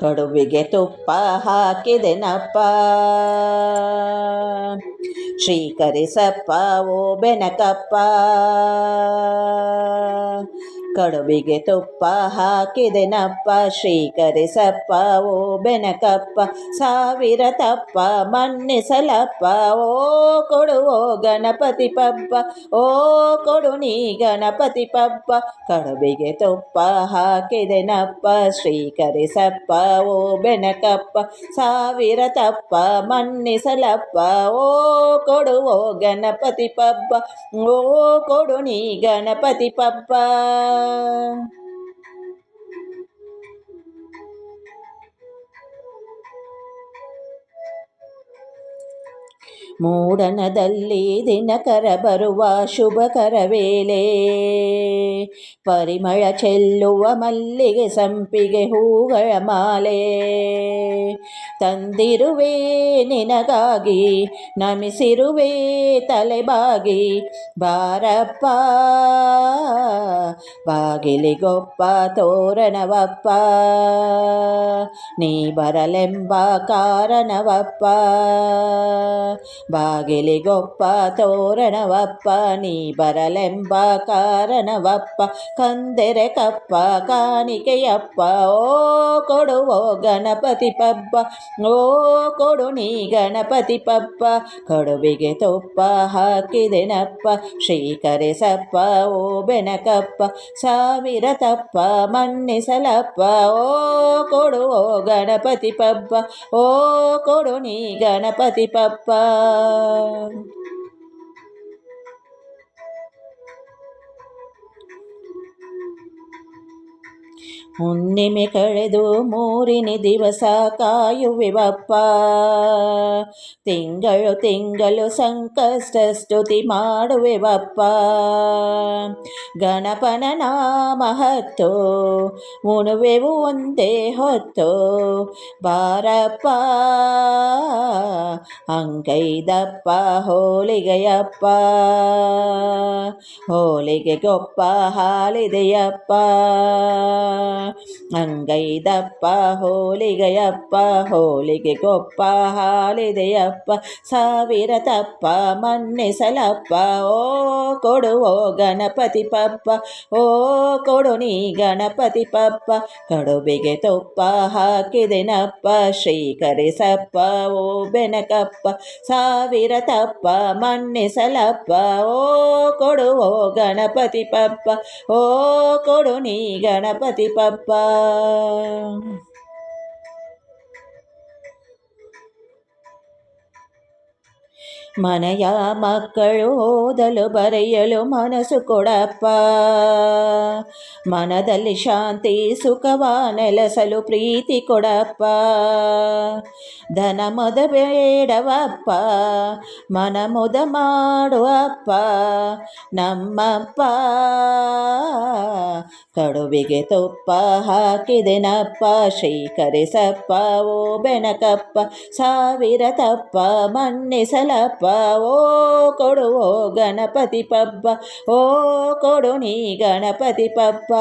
ಕಡುಬಿಗೆ ತುಪ್ಪ ಹಾಕಿದೆನಪ್ಪ. ಶ್ರೀಕರಿಸಪ್ಪ ಓ ಬೆನಕಪ್ಪ. ಕಡುಬಿಗೆ ತುಪ್ಪ ಹಾಕಿದೆನಪ್ಪ ಶ್ರೀಕರಿಸಪ್ಪ ಓ ಬೆನಕಪ್ಪ, ಸಾವಿರ ತಪ್ಪ, ಮನ್ನಿಸಲಪ್ಪ, ಓ ಕೊಡುವೋ ಗಣಪತಿ ಪಬ್ಬ ಓ ಕೊಡು ನೀ ಗಣಪತಿ ಪಬ್ಬ ಕಡುಬಿಗೆ ತುಪ್ಪ ಹಾಕಿದೆನಪ್ಪ ಶ್ರೀಕರಿಸಪ್ಪ ಓ ಬೆನಕಪ್ಪ, ಸಾವಿರ ತಪ್ಪ, ಮನ್ನಿಸಲಪ್ಪ, ಓ ಕೊಡುವೋ ಗಣಪತಿ ಪಬ್ಬ ಓ ಕೊಡು ನೀ ಗಣಪತಿ ಪಪ್ಪ. Uh, ಮೂಡಣದಲ್ಲಿ ದಿನಕರ ಬರುವ ಶುಭಕರ ವೇಳೆ. ಪರಿಮಳ ಚೆಲ್ಲುವ ಮಲ್ಲಿಗೆ ಸಂಪಿಗೆ ಹೂಗಳ ಮಾಲೆ. ತಂದಿರುವೆ ನಿನಗಾಗಿ, ನಮಿಸಿರುವೆ ತಲೆಬಾಗಿ. ಬಾರಪ್ಪ, ಬಾಗಿಲಿಗೊಪ್ಪ, ತೋರಣವಪ್ಪ. ನೀ ಬರಲೆಂಬ ಕಾರಣವಪ್ಪ. ಬಾಗಿಲಿಗೊಪ್ಪ, ತೋರಣವಪ್ಪ, ನೀ ಬರಲೆಂಬ ಕಾರಣವಪ್ಪ, ಕಂದೆರೆ ಕಪ್ಪ, ಕಾಣಿಕೆಯಪ್ಪ, ಓ ಕೊಡುವೋ ಗಣಪತಿ ಪಬ್ಬ ಓ ಕೊಡು ನೀ ಗಣಪತಿ ಪಬ್ಬ ಕಡುಬಿಗೆ ತುಪ್ಪ ಹಾಕಿದೆನಪ್ಪ, ಶ್ರೀಕರಿಸಪ್ಪ, ಓ ಬೆನಕಪ್ಪ, ಸಾವಿರ ತಪ್ಪ, ಮನ್ನಿಸಲಪ್ಪ, ಓ ಕೊಡುವೋ ಗಣಪತಿ ಪಬ್ಬ ಓ ಕೊಡು ನೀ ಗಣಪತಿ ಪಪ್ಪ ಹುಣ್ಣಿಮೆ ಕಳೆದು ಮೂರಿನಿ ದಿವಸ ಕಾಯುವೆವಪ್ಪ. ತಿಂಗಳು ತಿಂಗಳು ಸಂಕಷ್ಟ ಸ್ತುತಿ ಮಾಡುವೆವಪ್ಪ. ಗಣಪನ ನಾಮ ಹತ್ತು ಉಣುವೆವು ಒಂದೇ ಹೊತ್ತು. ಬಾರಪ್ಪ, ಅಂಗೈದಪ್ಪ, ಹೋಲಿಗೆಯಪ್ಪ. ಹೋಲಿಗೆ ಗೊಪ್ಪ, ಹಾಲಿದೆಯಪ್ಪ. ಅಂಗೈದಪ್ಪ, ಹೋಲಿಗೆಯಪ್ಪ ಹೋಳಿಗೆ ಗೊಪ್ಪ ಹಾಲಿದೆಯಪ್ಪ ಸಾವಿರ ತಪ್ಪ ಮನ್ನಿಸಲಪ್ಪ, ಓ ಕೊಡುವೋ ಗಣಪತಿ ಪಪ್ಪ, ಓ ಕೊಡು ನೀ ಗಣಪತಿ ಪಪ್ಪ, ಕಡುಬಿಗೆ ತುಪ್ಪ ಹಾಕಿದೆನಪ್ಪ ಶ್ರೀಕರಿಸಪ್ಪ ಓ ಬೆನಕಪ್ಪ ಸಾವಿರ ತಪ್ಪ ಮನ್ನಿಸಲಪ್ಪ, ಓ ಕೊಡುವೋ ಗಣಪತಿ ಪಪ್ಪ, ಓ ಕೊಡು ನೀ ಗಣಪತಿ ಪಪ್ಪ ಮನೆಯ ಮಕ್ಕಳು ಓದಲು ಬರೆಯಲು ಮನಸ್ಸು ಕೊಡಪ್ಪ ಮನದಲ್ಲಿ ಶಾಂತಿ, ಸುಖವ ನೆಲೆಸಲು ಪ್ರೀತಿ ಕೊಡಪ್ಪ. ಧನ ಮೊದ ಬೇಡವಪ್ಪ, ಮನ ಮುದ ಮಾಡುವಪ್ಪ. ನಮ್ಮಪ್ಪ ಕಡುವಿಗೆ ತುಪ್ಪ ಹಾಕಿದೆನಪ್ಪ ಶ್ರೀಕರಿಸಪ್ಪ ಓ ಬೆನಕಪ್ಪ ಸಾವಿರ ತಪ್ಪ ಮನ್ನಿಸಲಪ್ಪ, ಓ ಕೊಡುವೋ ಗಣಪತಿ ಪಬ್ಬ, ಓ ಕೊಡು ನೀ ಗಣಪತಿ ಪಪ್ಪ